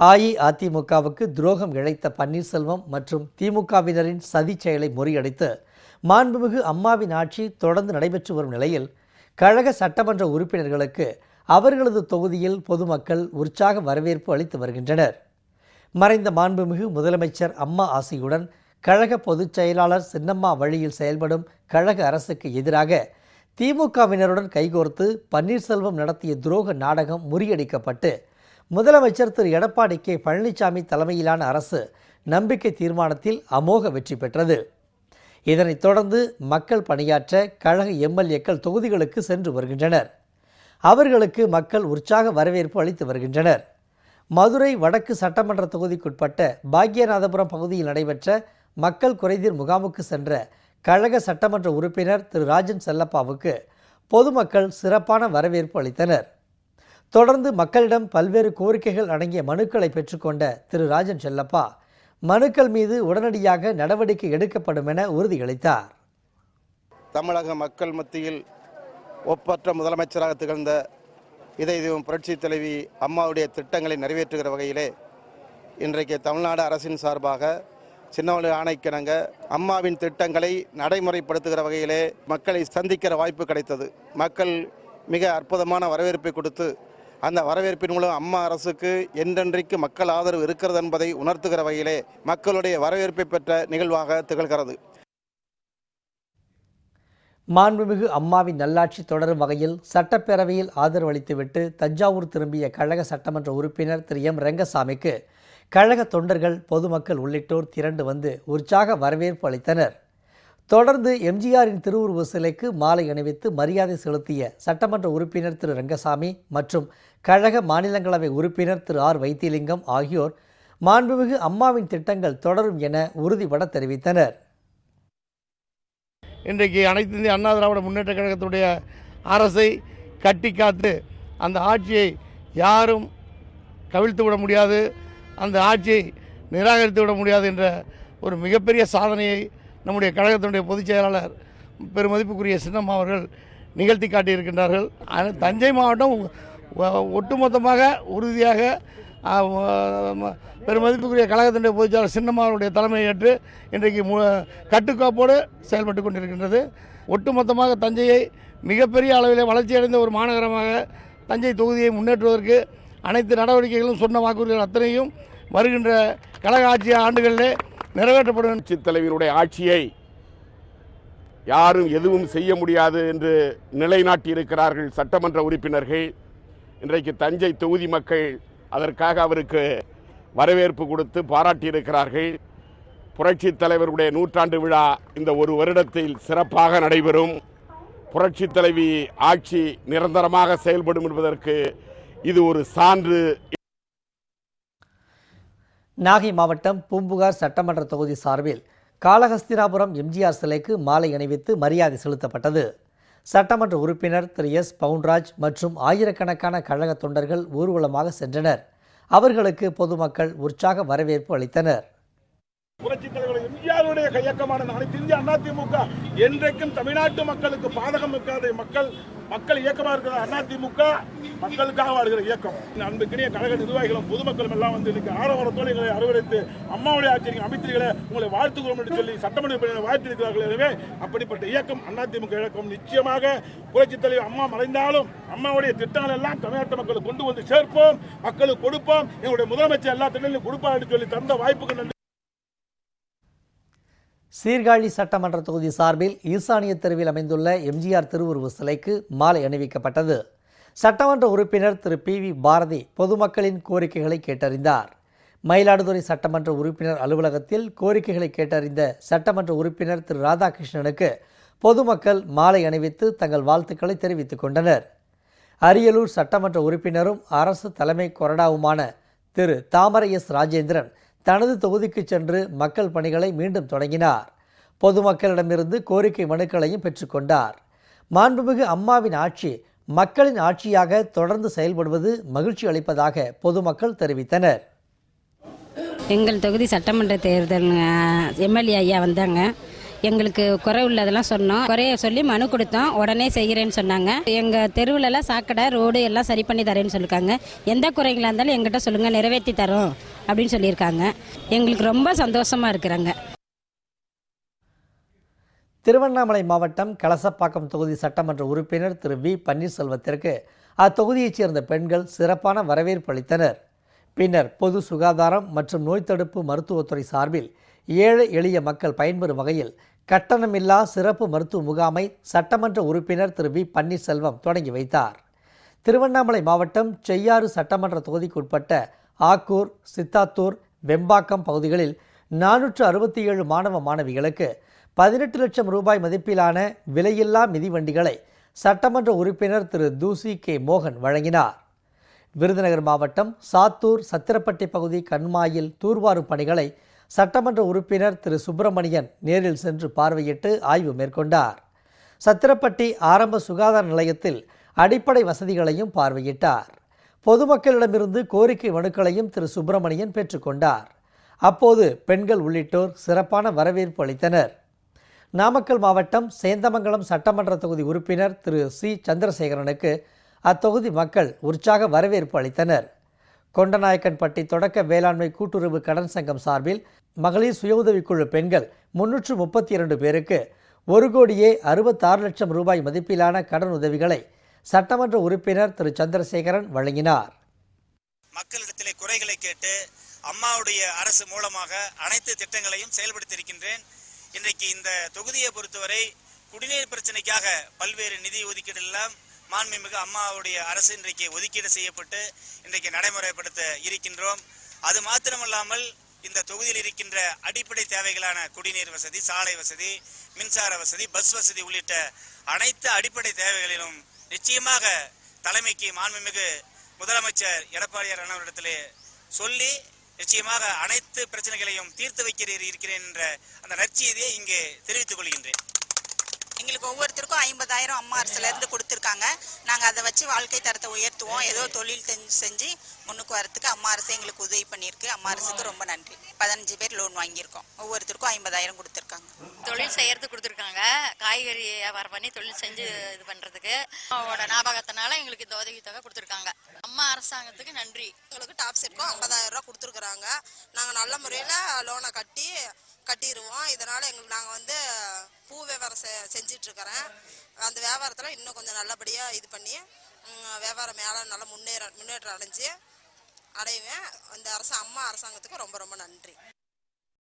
அஇஅதிமுகவுக்கு துரோகம் இழைத்த பன்னீர்செல்வம் மற்றும் திமுகவினரின் சதிச் செயலை முறியடித்து மாண்புமிகு அம்மாவின் ஆட்சி தொடர்ந்து நடைபெற்று வரும் நிலையில் கழக சட்டமன்ற உறுப்பினர்களுக்கு அவர்களது தொகுதியில் பொதுமக்கள் உற்சாக வரவேற்பு அளித்து வருகின்றனர். மறைந்த மாண்புமிகு முதலமைச்சர் அம்மா ஆசியுடன் கழக பொதுச் செயலாளர் சின்னம்மா வழியில் செயல்படும் கழக அரசுக்கு எதிராக திமுகவினருடன் கைகோர்த்து பன்னீர்செல்வம் நடத்திய துரோக நாடகம் முறியடிக்கப்பட்டு முதலமைச்சர் திரு. எடப்பாடி கே. பழனிசாமி தலைமையிலான அரசு நம்பிக்கை தீர்மானத்தில் அமோக வெற்றி பெற்றது. இதனைத் தொடர்ந்து மக்கள் பணியாற்ற கழக எம்எல்ஏக்கள் தொகுதிகளுக்கு சென்று வருகின்றனர். அவர்களுக்கு மக்கள் உற்சாக வரவேற்பு அளித்து வருகின்றனர். மதுரை வடக்கு சட்டமன்ற தொகுதிக்குட்பட்ட பாக்யநாதபுரம் பகுதியில் நடைபெற்ற மக்கள் குறைதீர் முகாமுக்கு சென்ற கழக சட்டமன்ற உறுப்பினர் திரு. ராஜன் செல்லப்பாவுக்கு பொதுமக்கள் சிறப்பான வரவேற்பு அளித்தனர். தொடர்ந்து மக்களிடம் பல்வேறு கோரிக்கைகள் அடங்கிய மனுக்களை பெற்றுக்கொண்ட திரு. ராஜன் செல்லப்பா மனுக்கள் மீது உடனடியாக நடவடிக்கை எடுக்கப்படும் என உறுதியளித்தார். தமிழக மக்கள் மத்தியில் ஒப்பற்ற முதலமைச்சராக திகழ்ந்த இதை இதுவும் புரட்சி தலைவி அம்மாவுடைய திட்டங்களை நிறைவேற்றுகிற வகையிலே இன்றைக்கு தமிழ்நாடு அரசின் சார்பாக சின்னவளி ஆணைக்கிணங்க அம்மாவின் திட்டங்களை நடைமுறைப்படுத்துகிற வகையிலே மக்களை சந்திக்கிற வாய்ப்பு கிடைத்தது. மக்கள் மிக அற்புதமான வரவேற்பை கொடுத்து அந்த வரவேற்பின் மூலம் அம்மா அரசுக்கு என்றென்றைக்கு மக்கள் ஆதரவு இருக்கிறது என்பதை உணர்த்துகிற வகையிலே மக்களுடைய வரவேற்பை பெற்ற நிகழ்வாக திகழ்கிறது. மாண்புமிகு அம்மாவின் நல்லாட்சி தொடரும் வகையில் சட்டப்பேரவையில் ஆதரவு அளித்துவிட்டு தஞ்சாவூர் திரும்பிய கழக சட்டமன்ற உறுப்பினர் திரு எம். ரெங்கசாமிக்கு கழக தொண்டர்கள் பொதுமக்கள் உள்ளிட்டோர் திரண்டு வந்து உற்சாக வரவேற்பு அளித்தனர். தொடர்ந்து எம்ஜிஆரின் திருவுருவ சிலைக்கு மாலை அணிவித்து மரியாதை செலுத்திய சட்டமன்ற உறுப்பினர் திரு ரங்கசாமி மற்றும் கழக மாநிலங்களவை உறுப்பினர் திரு ஆர் வைத்திலிங்கம் ஆகியோர் மாண்புமிகு அம்மாவின் திட்டங்கள் தொடரும் என உறுதிபட தெரிவித்தனர். இன்றைக்கு அனைத்து இந்திய அண்ணா திராவிட முன்னேற்ற கழகத்துடைய அரசை கட்டி காத்து அந்த ஆட்சியை யாரும் கவிழ்த்து விட முடியாது அந்த ஆட்சியை நிராகரித்து விட முடியாது என்ற ஒரு மிகப்பெரிய சாதனையை நம்முடைய கழகத்தினுடைய பொதுச் செயலாளர் பெருமதிப்புக்குரிய சின்னம்மா அவர்கள் நிகழ்த்தி காட்டியிருக்கின்றார்கள். ஆனால் தஞ்சை மாவட்டம் ஒட்டுமொத்தமாக உறுதியாக பெருமதிப்புக்குரிய கழகத்தினுடைய பொதுச்செயலாளர் சின்னம்மாவுடைய தலைமையை ஏற்று இன்றைக்கு மு கட்டுக்கோப்போடு செயல்பட்டு கொண்டிருக்கின்றது. ஒட்டுமொத்தமாக தஞ்சையை மிகப்பெரிய அளவில் வளர்ச்சியடைந்த ஒரு மாநகரமாக தஞ்சை தொகுதியை முன்னேற்றுவதற்கு அனைத்து நடவடிக்கைகளும் சொன்ன வாக்குறுதிகள் அத்தனையும் வருகின்ற கழக ஆட்சி ஆண்டுகளிலே நிறைவேற்றப்படும். தலைவருடைய ஆட்சியை யாரும் எதுவும் செய்ய முடியாது என்று நிலைநாட்டியிருக்கிறார்கள் சட்டமன்ற உறுப்பினர்கள். இன்றைக்கு தஞ்சை தொகுதி மக்கள் அதற்காக அவருக்கு வரவேற்பு கொடுத்து பாராட்டியிருக்கிறார்கள். புரட்சி தலைவருடைய நூற்றாண்டு விழா இந்த ஒரு வருடத்தில் சிறப்பாக நடைபெறும். புரட்சி தலைவி ஆட்சி நிரந்தரமாக செயல்படும் என்பதற்கு இது ஒரு சான்று. நாகை மாவட்டம் பூம்புகார் சட்டமன்ற தொகுதி சார்பில் காளஹஸ்தினாபுரம் எம்ஜிஆர் சிலைக்கு மாலை அணிவித்து மரியாதை செலுத்தப்பட்டது. சட்டமன்ற உறுப்பினர் திரு எஸ். பவுன்ராஜ் மற்றும் ஆயிரக்கணக்கான கழக தொண்டர்கள் ஊர்வலமாக சென்றனர். அவர்களுக்கு பொதுமக்கள் உற்சாக வரவேற்பு அளித்தனர். புரட்சித் தலைவர் எம்ஜிஆருடைய கையக்கமான அனைத்து இந்திய அதிமுக என்றைக்கும் தமிழ்நாட்டு மக்களுக்கு பாதகம் இருக்காது மக்கள் மக்கள் இயக்கமாக இருக்கிற அதிமுக மக்களுக்காக வாழ்கிற இயக்கம். இந்த அன்புக்கினிய கழக நிர்வாகிகளும் பொதுமக்களும் எல்லாம் வந்து இன்னைக்கு ஆரவாரத்தோடு எங்களை அரவணைத்து அம்மாவுடைய ஆட்சி நீங்க அமைத்தீர்களே உங்களை வாழ்த்துக்கிறோம் என்று சொல்லி சட்டமன்ற வாழ்த்து வாழ்த்திருக்கிறார்கள் எனவே அப்படிப்பட்ட இயக்கம் அதிமுக இயக்கம். நிச்சயமாக புரட்சித் தலைவர் அம்மா மறைந்தாலும் அம்மாவுடைய திட்டங்கள் எல்லாம் தமிழ்நாட்டு மக்களுக்கு கொண்டு வந்து சேர்ப்போம் மக்களுக்கு கொடுப்போம். எங்களுடைய முதலமைச்சர் எல்லா திட்டங்களையும் கொடுப்பார் என்று சொல்லி தந்த வாய்ப்புக்கு நன்றி. சீர்காழி சட்டமன்ற தொகுதி சார்பில் ஈசானிய தெருவில் அமைந்துள்ள எம்ஜிஆர் திருவுருவ சிலைக்கு மாலை அணிவிக்கப்பட்டது. சட்டமன்ற உறுப்பினர் திரு பி வி பாரதி பொதுமக்களின் கோரிக்கைகளை கேட்டறிந்தார். மயிலாடுதுறை சட்டமன்ற உறுப்பினர் அலுவலகத்தில் கோரிக்கைகளை கேட்டறிந்த சட்டமன்ற உறுப்பினர் திரு ராதாகிருஷ்ணனுக்கு பொதுமக்கள் மாலை அணிவித்து தங்கள் வாழ்த்துக்களை தெரிவித்துக் கொண்டனர். அரியலூர் சட்டமன்ற உறுப்பினரும் அரசு தலைமை கொறடாவுமான திரு தாமரை எஸ் ராஜேந்திரன் தனது தொகுதிக்கு சென்று மக்கள் பணிகளை மீண்டும் தொடங்கினார். பொதுமக்களிடமிருந்து கோரிக்கை மனுக்களையும் பெற்றுக்கொண்டார் மாண்புமிகு அம்மாவின் ஆட்சி மக்களின் ஆட்சியாக தொடர்ந்து செயல்படுவது மகிழ்ச்சி அளிப்பதாக பொதுமக்கள் தெரிவித்தனர். எங்கள் தொகுதி சட்டமன்ற தேர்தல் எம்எல்ஏ ஐயா வந்தாங்க. எங்களுக்கு குறை உள்ளதெல்லாம் சொன்னோம். குறைய சொல்லி மனு கொடுத்தோம். உடனே செய்கிறேன்னு சொன்னாங்க. எங்கள் தெருவுலலாம் சாக்கடை ரோடு எல்லாம் சரி பண்ணி தரேன்னு சொல்லியிருக்காங்க எந்த குறைங்களா இருந்தாலும் எங்கிட்ட சொல்லுங்கள் நிறைவேற்றி தரோம் அப்படின்னு சொல்லியிருக்காங்க. எங்களுக்கு ரொம்ப சந்தோஷமாக இருக்கிறாங்க. திருவண்ணாமலை மாவட்டம் கலசப்பாக்கம் தொகுதி சட்டமன்ற உறுப்பினர் திரு வி. பன்னீர்செல்வத்திற்கு அத்தொகுதியைச் சேர்ந்த பெண்கள் சிறப்பான வரவேற்பு அளித்தனர். பின்னர் பொது சுகாதாரம் மற்றும் நோய் தடுப்பு மருத்துவத்துறை சார்பில் ஏழை எளிய மக்கள் பயன்பெறும் வகையில் கட்டணமில்லா சிறப்பு மருத்துவ முகாமை சட்டமன்ற உறுப்பினர் திரு வி. பன்னீர்செல்வம் தொடங்கி வைத்தார். திருவண்ணாமலை மாவட்டம் செய்யாறு சட்டமன்ற தொகுதிக்குட்பட்ட ஆக்கூர் சித்தாத்தூர் வெம்பாக்கம் பகுதிகளில் நானூற்று அறுபத்தி ஏழு மாணவ மாணவிகளுக்கு பதினெட்டு லட்சம் ரூபாய் மதிப்பிலான விலையில்லா மிதிவண்டிகளை சட்டமன்ற உறுப்பினர் திரு தூசி கே. மோகன் வழங்கினார். விருதுநகர் மாவட்டம் சாத்தூர் சத்திரப்பட்டி பகுதி கண்மாயில் தூர்வாரும் பணிகளை சட்டமன்ற உறுப்பினர் திரு. சுப்பிரமணியன் நேரில் சென்று பார்வையிட்டு ஆய்வு மேற்கொண்டார். சத்திரப்பட்டி ஆரம்ப சுகாதார நிலையத்தில் அடிப்படை வசதிகளையும் பார்வையிட்டார். பொதுமக்களிடமிருந்து கோரிக்கை மனுக்களையும் திரு. சுப்பிரமணியன் பெற்றுக்கொண்டார் அப்போது பெண்கள் உள்ளிட்டோர் சிறப்பான வரவேற்பு அளித்தனர். நாமக்கல் மாவட்டம் சேந்தமங்கலம் சட்டமன்ற தொகுதி உறுப்பினர் திரு. சி. சந்திரசேகரனுக்கு அத்தொகுதி மக்கள் உற்சாக வரவேற்பு அளித்தனர். கொண்டநாயக்கன்பட்டி தொடக்க வேளாண்மை கூட்டுறவு கடன் சங்கம் சார்பில் மகளிர் சுய உதவிக்குழு பெண்கள் முன்னூற்று முப்பத்தி இரண்டு பேருக்கு ஒரு கோடியே அறுபத்தாறு லட்சம் ரூபாய் மதிப்பிலான கடன் உதவிகளை சட்டமன்ற உறுப்பினர் திரு. சந்திரசேகரன் வழங்கினார். மக்களிடத்திலே குறைகளை கேட்டு அம்மாவுடைய அரசு மூலமாக அனைத்து திட்டங்களையும் செயல்படுத்தியிருக்கின்றேன். இன்றைக்கு இந்த தொகுதியை பொறுத்தவரை குடிநீர் பிரச்சனைக்காக பல்வேறு நிதி ஒதுக்கீடு எல்லாம் மாண்புமிகு அம்மாவுடைய அரசு இன்றைக்கு ஒதுக்கீடு செய்யப்பட்டு இன்றைக்கு நடைமுறைப்படுத்த இருக்கின்றோம். அது மாத்திரமல்லாமல் இந்த தொகுதியில் இருக்கின்ற அடிப்படை தேவைகளான குடிநீர் வசதி சாலை வசதி மின்சார வசதி பஸ் வசதி உள்ளிட்ட அனைத்து அடிப்படை தேவைகளிலும் நிச்சயமாக தலைமைக்கு மாண்புமிகு முதலமைச்சர் எடப்பாடியார் அண்ணவரிடத்திலே சொல்லி நிச்சயமாக அனைத்து பிரச்சனைகளையும் தீர்த்து வைக்கிறீர் இருக்கிறேன் என்ற அந்த நற்செய்தியை இங்கே தெரிவித்துக் கொள்கின்றேன். எங்களுக்கு ஒவ்வொருத்தருக்கும் ஐம்பதாயிரம் அம்மா அரசுல இருந்து கொடுத்துருக்காங்க. நாங்க அதை வச்சு வாழ்க்கை தரத்தை உயர்த்துவோம். ஏதோ தொழில் செஞ்சு செஞ்சு முன்னுக்கு வரத்துக்கு அம்மா அரசு எங்களுக்கு உதவி பண்ணியிருக்கு. அம்மா அரசுக்கு ரொம்ப நன்றி. பதினஞ்சு பேர் லோன் வாங்கியிருக்கோம். ஒவ்வொருத்தருக்கும் ஐம்பதாயிரம் கொடுத்துருக்காங்க. தொழில் செய்யறதுக்கு கொடுத்துருக்காங்க. காய்கறி வியாபாரம் பண்ணி தொழில் செஞ்சு இது பண்றதுக்கு. அம்மாவோட ஞாபகத்தினால எங்களுக்கு இந்த உதவி தொகை கொடுத்துருக்காங்க. அம்மா அரசாங்கத்துக்கு நன்றி. எங்களுக்கு டாப்ஸ் இருக்கும் ஐம்பதாயிரம் ரூபா கொடுத்துருக்குறாங்க. நாங்கள் நல்ல முறையில் லோனை கட்டி கட்டிடுவோம் இதனால் எங்களுக்கு நாங்கள் வந்து பூ வியாபாரம் செ செஞ்சிட்ருக்கிறேன். அந்த வியாபாரத்தில் இன்னும் கொஞ்சம் நல்லபடியாக இது பண்ணி வியாபாரம் மேலே நல்லா முன்னேற முன்னேற்றம் அடைஞ்சு அடைவேன். இந்த அரசு அம்மா அரசாங்கத்துக்கு ரொம்ப ரொம்ப நன்றி.